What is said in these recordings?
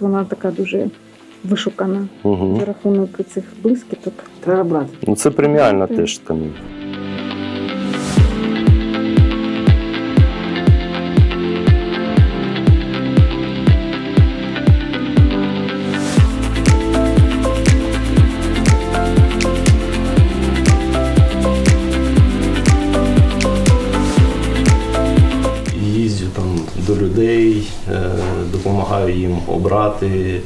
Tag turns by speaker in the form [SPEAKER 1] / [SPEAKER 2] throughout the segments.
[SPEAKER 1] Вона така дуже вишукана
[SPEAKER 2] Угу.
[SPEAKER 1] за рахунок цих блискіток.
[SPEAKER 3] Треба брати.
[SPEAKER 2] Ну, це преміальна теж тканина. Допомагаю їм обрати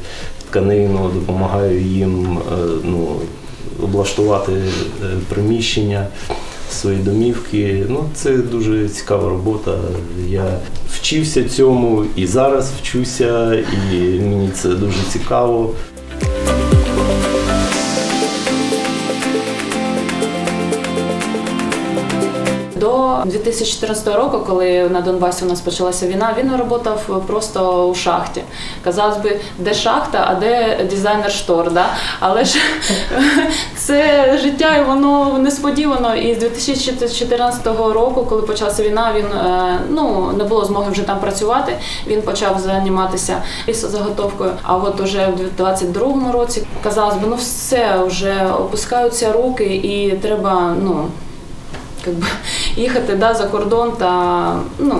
[SPEAKER 2] тканину, допомагаю їм е, ну, облаштувати е, приміщення свої домівки. Ну, це дуже цікава робота. Я вчився цьому і зараз вчуся, і мені це дуже цікаво.
[SPEAKER 4] До 2014 року, коли на Донбасі у нас почалася війна, він працював просто у шахті. Казалось би, де шахта, а де дизайнер штор. Да? Але ж це життя і воно несподівано. І з 2014 року, коли почалася війна, він е, ну не було змоги вже там працювати. Він почав займатися лісозаготовкою. А от уже в 22-му році казалось би, ну все вже опускаються руки, і треба ну как би, їхати да, за кордон та, ну,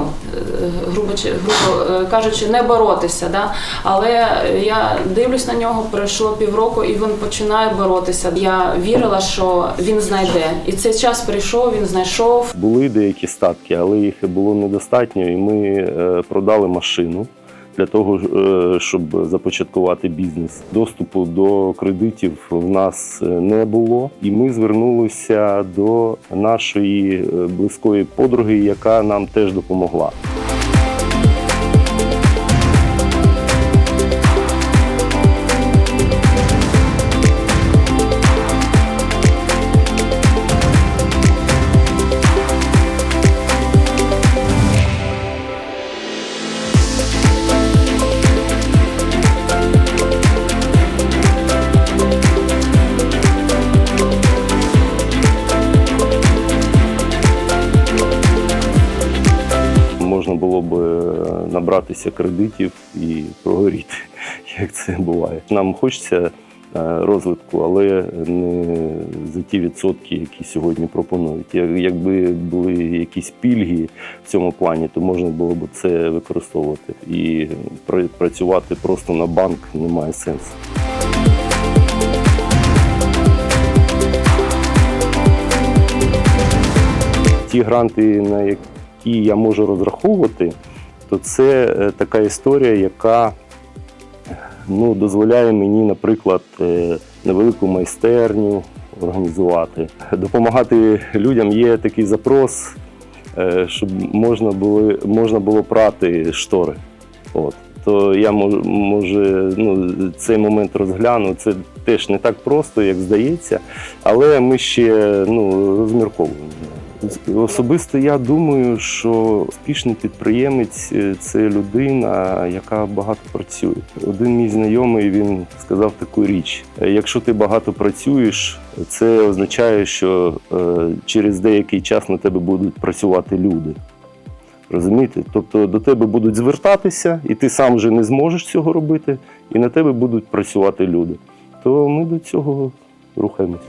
[SPEAKER 4] грубо, грубо е, кажучи, не боротися. Да? Але я дивлюсь на нього, пройшло півроку, і він починає боротися. Я вірила, що він знайде. І цей час прийшов, він знайшов.
[SPEAKER 2] Були деякі статки, але їх було недостатньо, і ми е, продали машину для того, е, щоб започаткувати бізнес. Доступу до кредитів в нас е, не було, і ми звернулися до нашої е, близької подруги, яка нам теж допомогла. Було б е, набратися кредитів і прогоріти, як це буває. Нам хочеться е, розвитку, але не за ті відсотки, які сьогодні пропонують. Якби були якісь пільги в цьому плані, то можна було б це використовувати. І працювати просто на банк немає сенсу. Ті гранти, на які я можу розраховувати, то це е, така історія, яка ну, дозволяє мені, наприклад, е, невелику майстерню організувати. Допомагати людям є такий запрос, е, щоб можна було, можна було прати штори. От. То я мож- може ну, цей момент розгляну. Це теж не так просто, як здається, але ми ще ну, розмірковуємо. Особисто я думаю, що успішний підприємець е, це людина, яка багато працює. Один мій знайомий він сказав таку річ: Е, якщо ти багато працюєш, це означає, що е, через деякий час на тебе будуть працювати люди. Розумієте? Тобто до тебе будуть звертатися, і ти сам вже не зможеш цього робити, і на тебе будуть працювати люди. То ми до цього рухаємось.